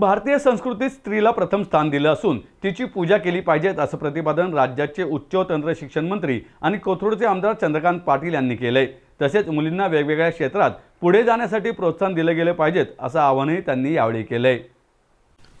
भारतीय संस्कृतीत स्त्रीला प्रथम स्थान दिलं असून तिची पूजा केली पाहिजेत असं प्रतिपादन राज्याचे उच्च व तंत्र शिक्षण मंत्री आणि कोथरूडचे आमदार चंद्रकांत पाटील यांनी केलंय. तसेच मुलींना वेगवेगळ्या क्षेत्रात पुढे जाण्यासाठी प्रोत्साहन दिलं गेलं पाहिजेत असं आवाहनही त्यांनी यावेळी केलंय.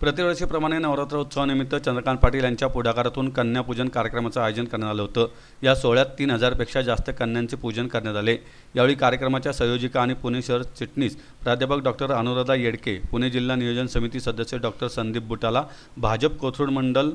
प्रतिवर्षीप्रमाणे नवरात्र उत्सवानिमित्त चंद्रकांत पाटील यांच्या पुढाकारातून कन्यापूजन कार्यक्रमाचं आयोजन करण्यात आलं होतं. या सोहळ्यात तीन हजारपेक्षा जास्त कन्यांचे पूजन करण्यात आले. यावेळी कार्यक्रमाच्या संयोजिका आणि पुणे शहर चिटणीस प्राध्यापक डॉक्टर अनुराधा येडके पुणे जिल्हा नियोजन समिती सदस्य डॉक्टर संदीप बुटाला भाजप कोथरूड मंडल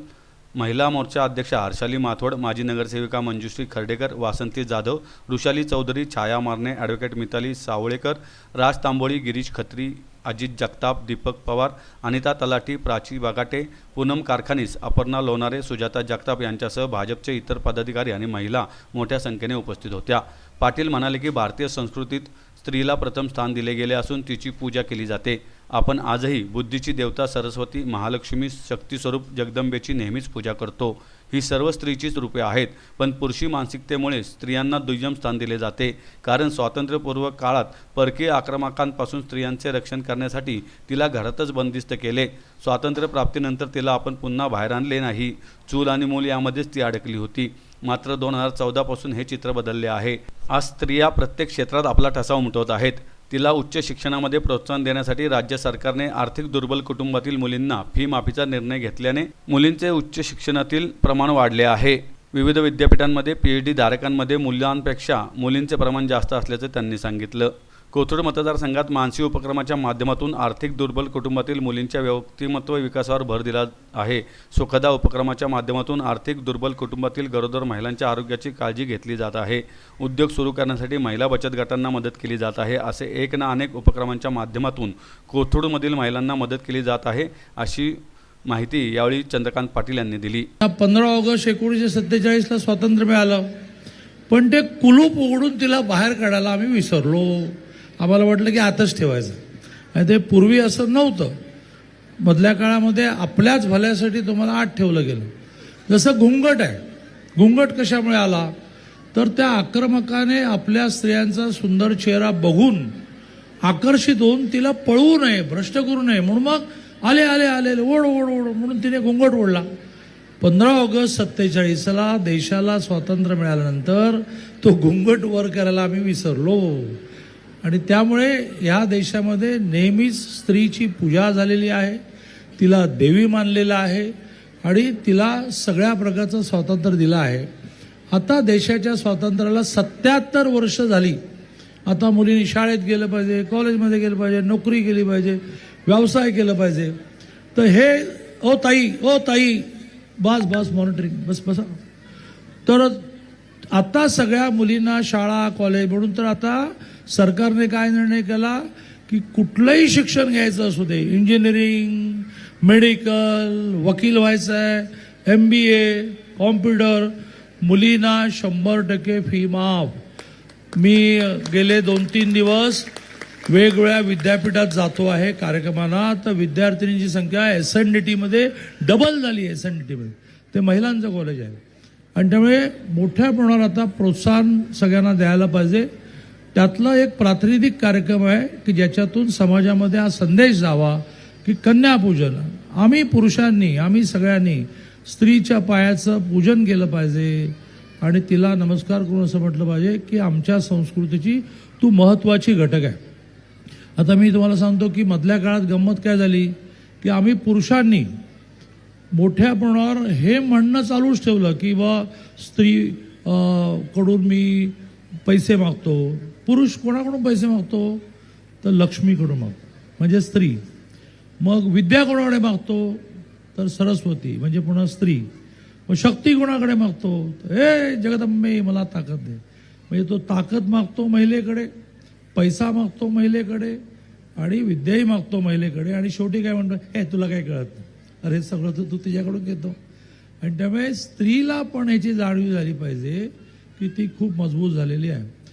महिला मोर्चा अध्यक्षा हर्षाली माथोड माजी नगरसेविका मंजुश्री खर्डेकर वासंती जाधव ऋषाली चौधरी छाया मारणे ॲडव्होकेट मिताली सावळेकर राज तांबोळी गिरीश खत्री अजित जगताप दीपक पवार अनिता तलाटी प्राची बागाटे पूनम कारखानीस अपर्णा लोणारे सुजाता जगताप यांच्यासह भाजपचे इतर पदाधिकारी आणि महिला मोठ्या संख्येने उपस्थित होत्या. पाटील म्हणाले की भारतीय संस्कृतीत स्त्रीला प्रथम स्थान दिले गेले असून तिची पूजा केली जाते. आपण आजही बुद्धीची देवता सरस्वती महालक्ष्मी शक्तीस्वरूप जगदंबेची नेहमीच पूजा करतो. ही सर्व स्त्रीचीच रूपे आहेत. पण पुरुषी मानसिकतेमुळे स्त्रियांना दुय्यम स्थान दिले जाते. कारण स्वातंत्र्यपूर्व काळात परकीय आक्रमकांपासून स्त्रियांचे रक्षण करण्यासाठी तिला घरातच बंदिस्त केले. स्वातंत्र्यप्राप्तीनंतर तिला आपण पुन्हा बाहेर आणले नाही. चूल आणि मूल यामध्येच ती अडकली होती. मात्र दोन हजार चौदापासून हे चित्र बदलले आहे. आज स्त्रिया प्रत्येक क्षेत्रात आपला ठसा उमटवत आहेत. तिला उच्च शिक्षणामध्ये प्रोत्साहन देण्यासाठी राज्य सरकारने आर्थिक दुर्बल कुटुंबातील मुलींना फी माफीचा निर्णय घेतल्याने मुलींचे उच्च शिक्षणातील प्रमाण वाढले आहे. विविध विद्यापीठांमध्ये पी एच डी धारकांमध्ये मुलांपेक्षा मुलींचे प्रमाण जास्त असल्याचे त्यांनी सांगितलं. कोथरूड मतदारसंघात मानसी उपक्रमाच्या माध्यमातून आर्थिक दुर्बल कुटुंबातील मुलींच्या व्यक्तिमत्व विकासावर भर दिला आहे. सुखदा उपक्रमाच्या माध्यमातून आर्थिक दुर्बल कुटुंबातील गरोदर महिलांच्या आरोग्याची काळजी घेतली जात आहे. उद्योग सुरू करण्यासाठी महिला बचत गटांना मदत केली जात आहे असे एक ना अनेक उपक्रमांच्या माध्यमातून कोथरूडमधील महिलांना मदत केली जात आहे अशी माहिती यावेळी चंद्रकांत पाटील यांनी दिली. पंधरा ऑगस्ट एकोणीसशे सत्तेचाळीसला स्वातंत्र्य मिळालं पण ते कुलूप उघडून तिला बाहेर काढायला आम्ही विसरलो. आम्हाला वाटलं की आतच ठेवायचं. आणि ते पूर्वी असं नव्हतं. मधल्या काळामध्ये आपल्याच भल्यासाठी तुम्हाला आत ठेवलं गेलं. जसं घुंगट आहे. घुंगट कशामुळे आला? तर त्या आक्रमकाने आपल्या स्त्रियांचा सुंदर चेहरा बघून आकर्षित होऊन तिला पळवू नये भ्रष्ट करू नये. म्हणून मग आले आले आले. ओढ ओढ ओढ. म्हणून तिने घुंगट ओढला. पंधरा ऑगस्ट सत्तेचाळीसला देशाला स्वातंत्र्य मिळाल्यानंतर तो घुंगट वर करायला आम्ही विसरलो. आणि त्यामुळे या देशामध्ये नेहमीच स्त्रीची पूजा झालेली आहे तिला देवी मानलेलं आहे आणि तिला सगळ्या प्रकारचं स्वातंत्र्य दिलं आहे. आता देशाच्या स्वातंत्र्याला सत्याहत्तर वर्ष झाली. आता मुलींनी शाळेत गेलं पाहिजे कॉलेजमध्ये गेलं पाहिजे नोकरी केली पाहिजे व्यवसाय केलं पाहिजे. तर हे ओ ताई ओ ताई बस बस मॉनिटरिंग बस बसा. तर आता सगळ्या मुलींना शाळा कॉलेज म्हणून तर आता सरकारने काय निर्णय केला? की कुठलंही शिक्षण घ्यायचं असू दे इंजिनिअरिंग मेडिकल वकील व्हायचं आहे एम बी ए कॉम्प्युटर मुलींना शंभर टक्के फी माफ. मी गेले दोन तीन दिवस वेगवेगळ्या विद्यापीठात जातो आहे कार्यक्रमांना. तर विद्यार्थिनींची संख्या एस एन डी टीमध्ये डबल झाली एस एन डी टीमध्ये ते महिलांचं कॉलेज आहे. आणि त्यामुळे मोठ्या प्रमाणावर आता प्रोत्साहन सगळ्यांना द्यायला पाहिजे. त्यातला एक प्रातिनिधिक कार्यक्रम आहे की ज्याच्यातून समाजामध्ये हा संदेश जावा की कन्यापूजन. आम्ही पुरुषांनी आम्ही सगळ्यांनी स्त्रीच्या पायाचं पूजन केलं पाहिजे. आणि तिला नमस्कार करून असं म्हटलं पाहिजे की आमच्या संस्कृतीची तू महत्त्वाची घटक आहे. आता मी तुम्हाला सांगतो की मधल्या काळात गंमत काय झाली? की आम्ही पुरुषांनी मोठ्या प्रमाणावर हे म्हणणं चालूच ठेवलं की बा स्त्री कडून मी पैसे मागतो. पुरुष कोणाकडून पैसे मागतो? तर लक्ष्मीकडून मागतो. म्हणजे स्त्री. मग विद्या कोणाकडे मागतो? तर सरस्वती. म्हणजे पुन्हा स्त्री. मग शक्ती कोणाकडे मागतो? हे जगदंबे मला ताकद दे. म्हणजे तो ताकद मागतो महिलेकडे पैसा मागतो महिलेकडे आणि विद्याही मागतो महिलेकडे. आणि शेवटी काय म्हणतो? हे तुला काय कळत नाही. अरे सगळं तर तू तिच्याकडून घेतो. आणि त्यामुळे स्त्रीला पण ह्याची जाणीव झाली पाहिजे. की ती खूप मजबूत झालेली आहे.